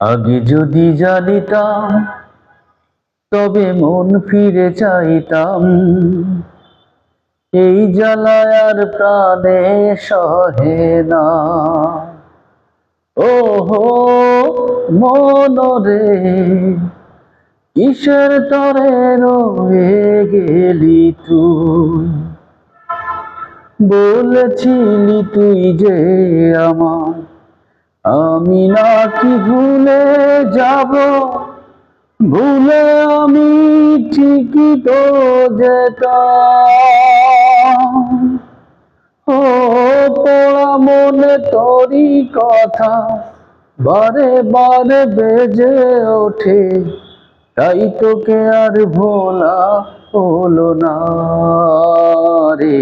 আগে যদি জানিতাম, তবে মন ফিরে চাইতাম। এই জ্বালায় আর প্রাণে সহে না। ও হো মনরে কিসের তরে রয়ে গেলি তুই? বলেছিলি তুই যে আমার আমি নাকি ভুলে যাব? ভুলে আমি ঠিকই তো যেতাম। ও পোড়া মনে তোরই কথা, বারে বারে বেজে ওঠে। তাই তোকে আর ভোলা হলো না রে।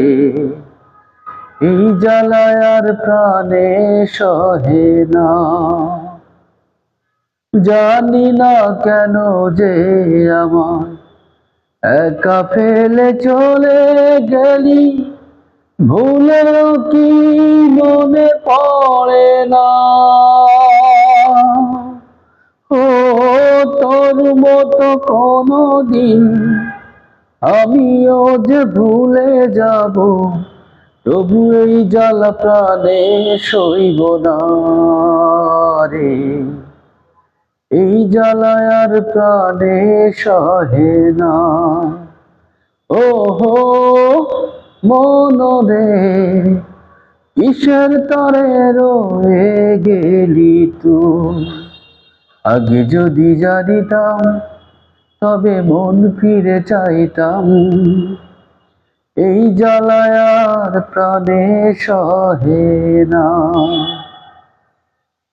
এই জ্বালায় আর প্রাণে সহে না। জানি না কেন যে আমার একা ফেলে চলে গেলি ভুলেও কি মনে পড়ে না। ও তোর মতো কোনো দিন আমিও যে ভুলে যাব তবু এই জ্বালা প্রাণে সইব না রে। এই জ্বালায় প্রাণে সহে না। ও হো মনরে কিসের তরে রয়ে গেলি তুই? আগে যদি জানিতাম, তবে মন ফিরে চাইতাম। এই জ্বালায় আর প্রাণে সহে না।